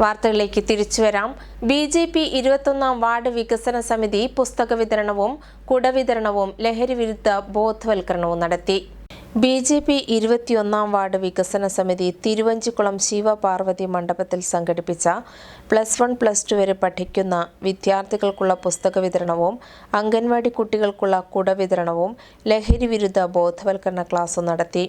വാർത്തകളിലേക്ക് തിരിച്ചു വരാം. ബി ജെ പി ഇരുപത്തൊന്നാം വാർഡ് വികസന സമിതി പുസ്തക വിതരണവും കുടവിതരണവും ലഹരി വിരുദ്ധ ബോധവൽക്കരണവും നടത്തി. ബി ജെ പി ഇരുപത്തിയൊന്നാം വാർഡ് വികസന സമിതി തിരുവഞ്ചിക്കുളം ശിവപാർവതി മണ്ഡപത്തിൽ സംഘടിപ്പിച്ച പ്ലസ് വൺ പ്ലസ് ടു വരെ പഠിക്കുന്ന വിദ്യാർത്ഥികൾക്കുള്ള പുസ്തക വിതരണവും അംഗൻവാടി കുട്ടികൾക്കുള്ള കുട വിതരണവും ലഹരി വിരുദ്ധ ബോധവൽക്കരണ ക്ലാസും നടത്തി.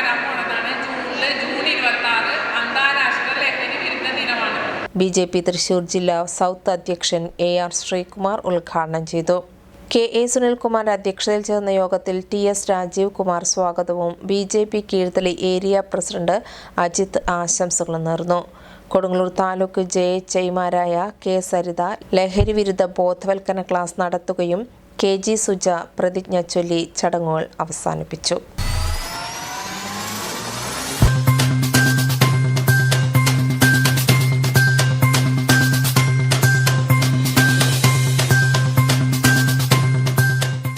വരാൻ പോണതാണ്. ജൂണിൽ ജൂൺ ഇരുപത്തി ആറ് അന്താരാഷ്ട്ര ലഹരി വിരുദ്ധ ദിനമാണ്. ബി ജെ പി തൃശൂർ ജില്ലാ സൗത്ത് അധ്യക്ഷൻ എ ആർ ശ്രീകുമാർ ഉദ്ഘാടനം ചെയ്തു. കെ എ സുനിൽകുമാർ അധ്യക്ഷതയിൽ ചേർന്ന യോഗത്തിൽ ടി എസ് രാജീവ് കുമാർ സ്വാഗതവും B J P Keezhthali area president Ajith ആശംസകളും നേർന്നു. കൊടുങ്ങല്ലൂർ താലൂക്ക് ജെ എച്ച് ഐമാരായ കെ സരിത ലഹരി വിരുദ്ധ ബോധവൽക്കരണ ക്ലാസ് നടത്തുകയും കെ ജി സുജ പ്രതിജ്ഞ ചൊല്ലി ചടങ്ങുകൾ അവസാനിപ്പിച്ചു.